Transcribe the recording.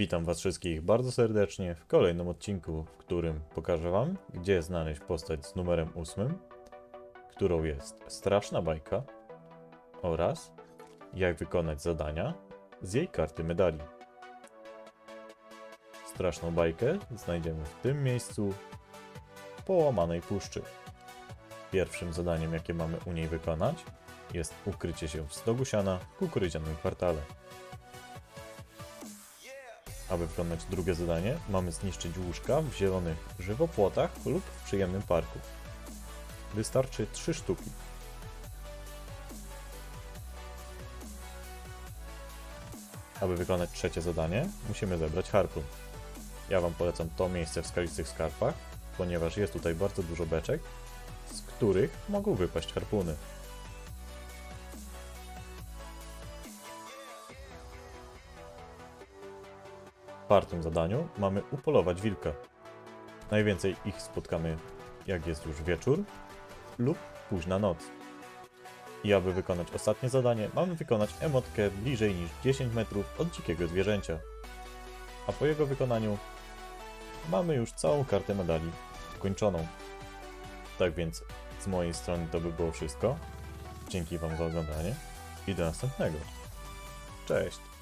Witam Was wszystkich bardzo serdecznie w kolejnym odcinku, w którym pokażę Wam, gdzie znaleźć postać z numerem 8, którą jest straszna bajka, oraz jak wykonać zadania z jej karty medali. Straszną bajkę znajdziemy w tym miejscu połamanej puszczy. Pierwszym zadaniem, jakie mamy u niej wykonać, jest ukrycie się w stogu siana w kukurydzianym kwartale. Aby wykonać drugie zadanie, mamy zniszczyć łóżka w zielonych żywopłotach lub w przyjemnym parku. Wystarczy 3 sztuki. Aby wykonać trzecie zadanie, musimy zebrać harpun. Ja Wam polecam to miejsce w skalistych skarpach, ponieważ jest tutaj bardzo dużo beczek, z których mogą wypaść harpuny. Czwartym zadaniu mamy upolować wilka. Najwięcej ich spotkamy jak jest już wieczór lub późna noc. I aby wykonać ostatnie zadanie, mamy wykonać emotkę bliżej niż 10 metrów od dzikiego zwierzęcia. A po jego wykonaniu mamy już całą kartę medali kończoną. Tak więc z mojej strony to by było wszystko. Dzięki Wam za oglądanie i do następnego. Cześć!